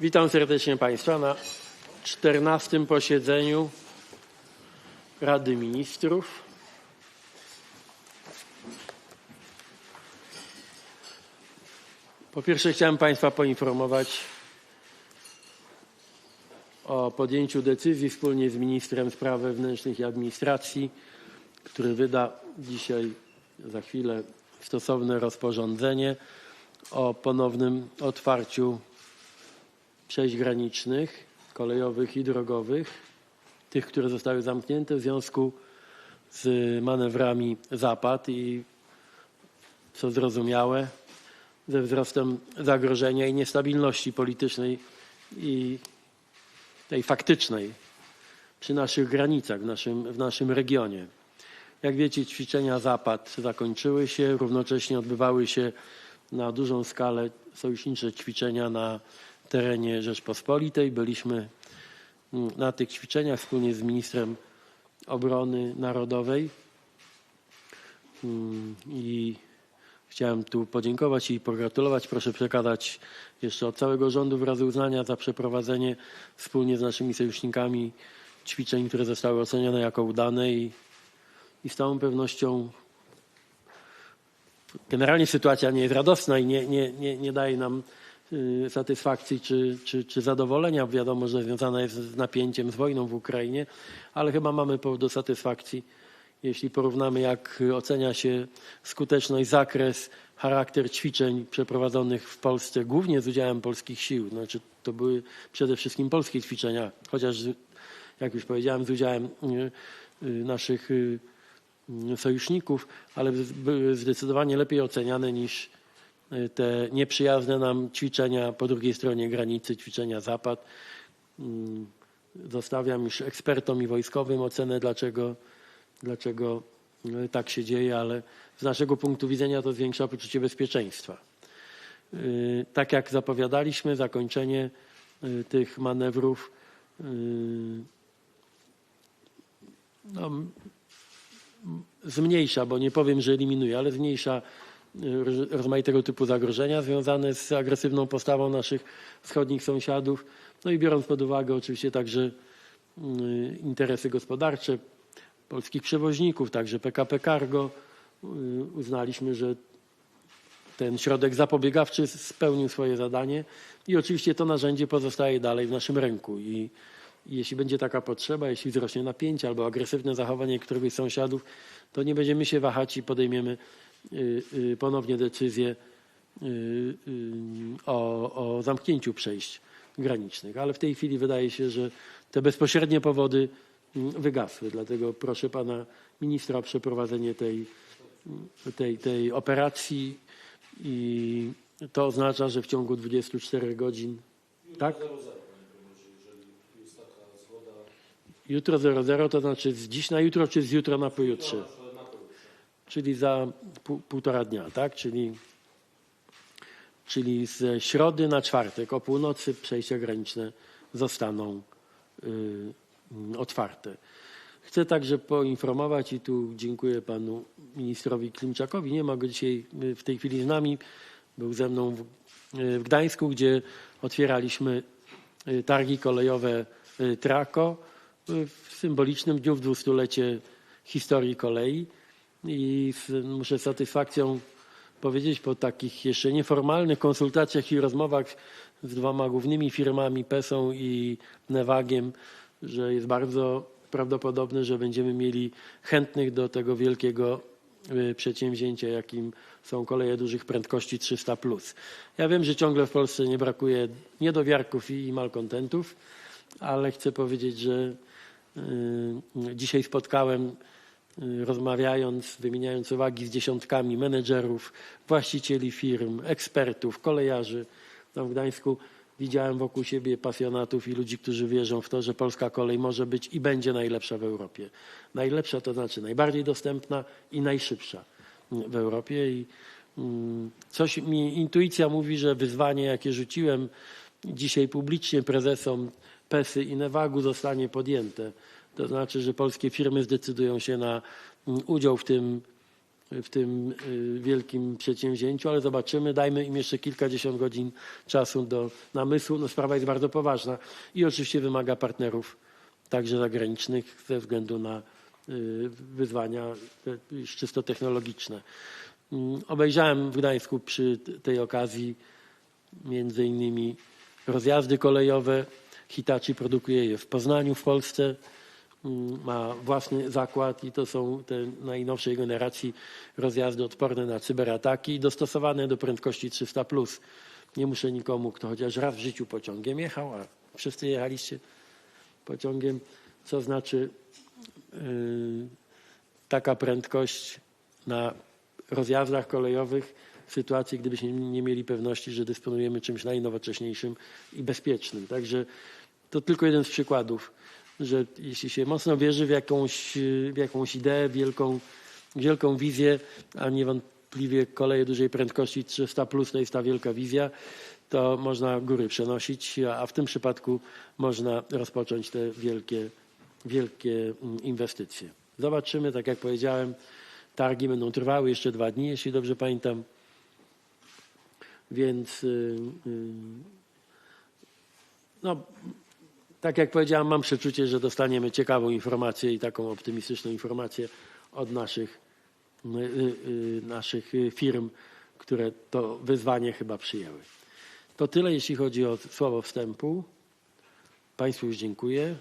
Witam serdecznie Państwa na 14 posiedzeniu Rady Ministrów. Po pierwsze chciałem Państwa poinformować o podjęciu decyzji wspólnie z ministrem spraw wewnętrznych i administracji, który wyda dzisiaj, za chwilę, stosowne rozporządzenie o ponownym otwarciu przejść granicznych, kolejowych i drogowych, tych, które zostały zamknięte w związku z manewrami Zapad i, co zrozumiałe, ze wzrostem zagrożenia i niestabilności politycznej i tej faktycznej przy naszych granicach, w naszym, w naszym regionie. Jak wiecie, ćwiczenia Zapad zakończyły się, równocześnie odbywały się na dużą skalę sojusznicze ćwiczenia na terenie Rzeczpospolitej. Byliśmy mm, na tych ćwiczeniach wspólnie z ministrem obrony narodowej Mm, i chciałem tu podziękować i pogratulować. Proszę przekazać jeszcze od całego rządu wyrazy uznania za przeprowadzenie wspólnie z naszymi sojusznikami ćwiczeń, które zostały ocenione jako udane i, i z całą pewnością generalnie sytuacja nie jest radosna i nie, nie, nie, nie daje nam satysfakcji czy, czy, czy zadowolenia. Wiadomo, że związana jest z napięciem, z wojną w Ukrainie, ale chyba mamy powód do satysfakcji, jeśli porównamy, jak ocenia się skuteczność, zakres, charakter ćwiczeń przeprowadzonych w Polsce, głównie z udziałem polskich sił. Znaczy, to były przede wszystkim polskie ćwiczenia, chociaż, jak już powiedziałem, z udziałem y, y, naszych y, sojuszników, ale były zdecydowanie lepiej oceniane niż te nieprzyjazne nam ćwiczenia po drugiej stronie granicy, ćwiczenia Zapad. Mm, Zostawiam już ekspertom i wojskowym ocenę, dlaczego, dlaczego tak się dzieje, ale z naszego punktu widzenia to zwiększa poczucie bezpieczeństwa. Tak jak zapowiadaliśmy, zakończenie tych manewrów no, zmniejsza, bo nie powiem, że eliminuje, ale zmniejsza rozmaitego typu zagrożenia związane z agresywną postawą naszych wschodnich sąsiadów. No i biorąc pod uwagę oczywiście także interesy gospodarcze polskich przewoźników, także PKP Cargo, uznaliśmy, że ten środek zapobiegawczy spełnił swoje zadanie i oczywiście to narzędzie pozostaje dalej w naszym ręku. I, jeśli będzie taka potrzeba, jeśli wzrośnie napięcie albo agresywne zachowanie któregoś z sąsiadów, to nie będziemy się wahać i podejmiemy y, y, ponownie decyzję y, o, o zamknięciu przejść granicznych. Ale w tej chwili wydaje się, że te bezpośrednie powody wygasły. Dlatego proszę pana ministra o przeprowadzenie tej, tej, tej operacji i to oznacza, że w ciągu 24 godzin. Tak? Jutro 00 to znaczy z dziś na jutro, czy z jutro na pojutrze? Czyli za pół, półtora dnia, tak? Czyli, czyli z środy na czwartek o północy przejścia graniczne zostaną y, otwarte. Chcę także poinformować i tu dziękuję panu ministrowi Klimczakowi. Nie ma go dzisiaj y, w tej chwili z nami. Był ze mną w, y, w Gdańsku, gdzie otwieraliśmy y, targi kolejowe Trako w symbolicznym dniu w dwustulecie historii kolei i muszę z satysfakcją powiedzieć po takich jeszcze nieformalnych konsultacjach i rozmowach z dwoma głównymi firmami PESą i Nevagiem, że jest bardzo prawdopodobne, że będziemy mieli chętnych do tego wielkiego przedsięwzięcia, jakim są koleje dużych prędkości 300+. Ja wiem, że ciągle w Polsce nie brakuje niedowiarków i malkontentów, ale chcę powiedzieć, że Dzisiaj spotkałem, rozmawiając, wymieniając uwagi z dziesiątkami menedżerów, właścicieli firm, ekspertów, kolejarzy. Tam w Gdańsku widziałem wokół siebie pasjonatów i ludzi, którzy wierzą w to, że polska kolej może być i będzie najlepsza w Europie. Najlepsza to znaczy najbardziej dostępna i najszybsza w Europie. I coś mi intuicja mówi, że wyzwanie, jakie rzuciłem dzisiaj publicznie prezesom PESY i Newagu zostanie podjęte. To znaczy, że polskie firmy zdecydują się na udział w tym w tym y, wielkim przedsięwzięciu, ale zobaczymy. Dajmy im jeszcze kilkadziesiąt godzin czasu do namysłu. No, sprawa jest bardzo poważna i oczywiście wymaga partnerów także zagranicznych ze względu na y, wyzwania czysto technologiczne. Mm, Obejrzałem w Gdańsku przy tej okazji między innymi rozjazdy kolejowe. Hitachi produkuje je w Poznaniu w Polsce. Mm, Ma własny zakład i to są te najnowszej generacji rozjazdy odporne na cyberataki dostosowane do prędkości 300. Nie muszę nikomu, kto chociaż raz w życiu pociągiem jechał, a wszyscy jechaliście pociągiem, co znaczy yy, taka prędkość na rozjazdach kolejowych w sytuacji, gdybyśmy nie mieli pewności, że dysponujemy czymś najnowocześniejszym i bezpiecznym. Także to tylko jeden z przykładów, że jeśli się mocno wierzy w jakąś, w jakąś ideę, wielką, wielką wizję, a niewątpliwie koleje dużej prędkości 300 plus to jest ta wielka wizja, to można góry przenosić, a w tym przypadku można rozpocząć te wielkie, wielkie mm, inwestycje. Zobaczymy, tak jak powiedziałem, targi będą trwały jeszcze dwa dni, jeśli dobrze pamiętam. Więc y, y, no, tak jak powiedziałem, mam przeczucie, że dostaniemy ciekawą informację i taką optymistyczną informację od naszych, y, y, naszych y, firm, które to wyzwanie chyba przyjęły. To tyle, jeśli chodzi o słowo wstępu. Państwu już dziękuję.